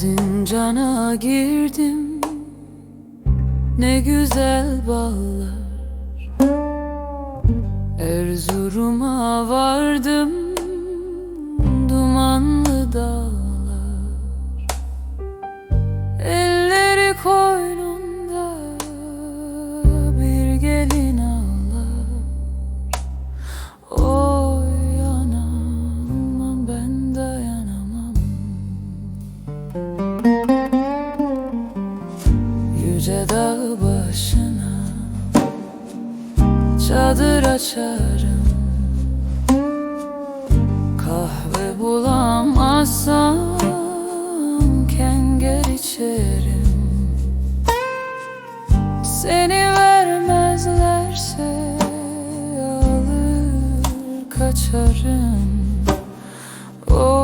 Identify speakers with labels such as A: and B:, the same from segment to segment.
A: Erzincan'a girdim. Ne güzel bağlar dağ başına. Çadır açarım. Kahve bulamazsam Kenger içerim. Seni vermezlerse Alır kaçarım. Oy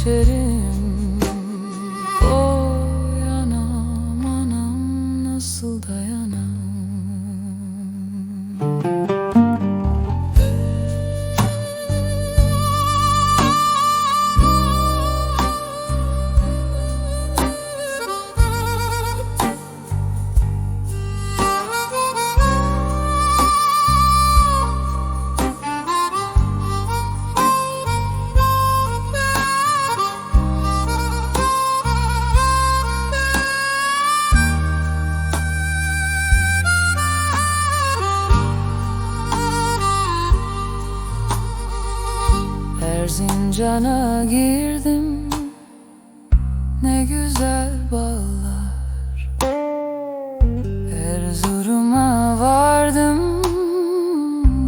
A: vazgeçerim Erzincan'a girdim. Ne güzel bağlar. Erzurum'a vardım.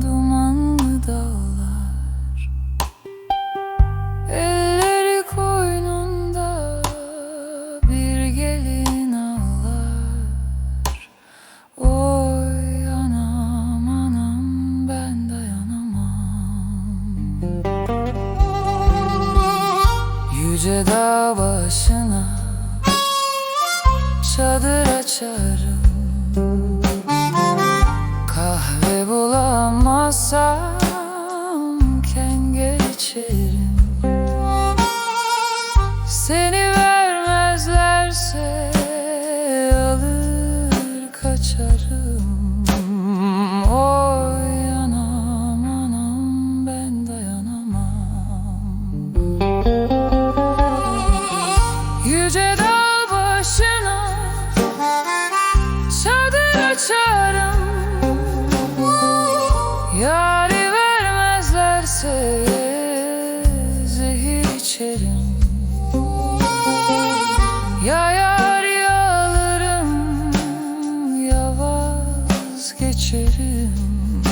A: Dumanlı dağlar. Elleri yüce dağ başına Çadır açarım. Kahve bulamazsam Kenge içerim. Seni vermezlerse Alır kaçarım. Oh. geçerim.